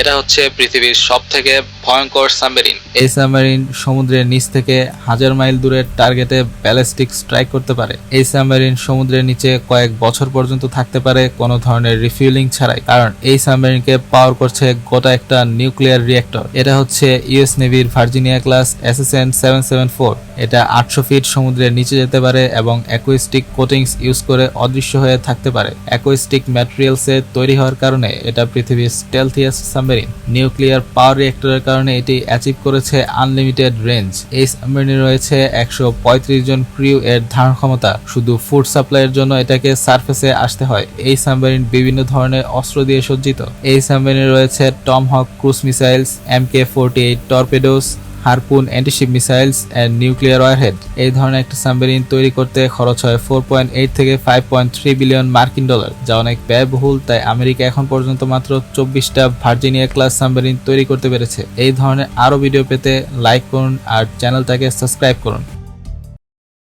এটা হচ্ছে পৃথিবীর সব থেকে ভয়ঙ্কর সাবমেরিন। এই সাবমেরিন সমুদ্রের নিচ থেকে হাজার মাইল দূরের টার্গেটে ব্যালিস্টিক স্ট্রাইক করতে পারে। এই সাবমেরিন সমুদ্রের নিচে কয়েক বছর পর্যন্ত থাকতে পারে কোনো ধরনের রিফিউলিং ছাড়াই। কারণ এই সাবমেরিনকে পাওয়ার করছে গোটা একটা নিউক্লিয়ার রিয়েক্টর। এটা হচ্ছে US নেভির Virginia class SSN seven seven four. এটা আটশো ফিট সমুদ্রের নিচে যেতে পারে এবং অ্যাকুইস্টিক কোটিংস ইউজ করে অদৃশ্য হয়ে থাকতে পারে। অ্যাকুইস্টিক ম্যাটেরিয়ালসে তৈরি হওয়ার কারণে এটা পৃথিবীর স্টেলথিয়াস সাবমেরিন। নিউক্লিয়ার পাওয়ার রিয়েক্টরের কারণে এটি অ্যাচিভ করেছে আনলিমিটেড রেঞ্জ। এই সাবমেরিনে রয়েছে একশো পঁয়ত্রিশ জন ক্রিউ এর ধারণ ক্ষমতা। শুধু ফুড সাপ্লাইয়ের জন্য এটাকে সার্ফেসে আসতে হয়। এই সাবমেরিন বিভিন্ন ধরনের অস্ত্র দিয়ে সজ্জিত। এই সাবমেরিনে রয়েছে Tomahawk cruise missiles M K forty eight torpedoes Harpoon antiship missiles and nuclear warhead এই ধরনের একটা সাবমেরিন তৈরি করতে খরচ হয় ফোর পয়েন্ট এইট থেকে ফাইভ পয়েন্ট থ্রি বিলিয়ন মার্কিন ডলার যা অনেক ব্যয়বহুল, তাই আমেরিকা এখন পর্যন্ত মাত্র চব্বিশটা ভার্জিনিয়া ক্লাস সাবমেরিন তৈরি করতে পেরেছে। এই ধরনের আরও ভিডিও পেতে লাইক করুন আর চ্যানেলটাকে সাবস্ক্রাইব করুন।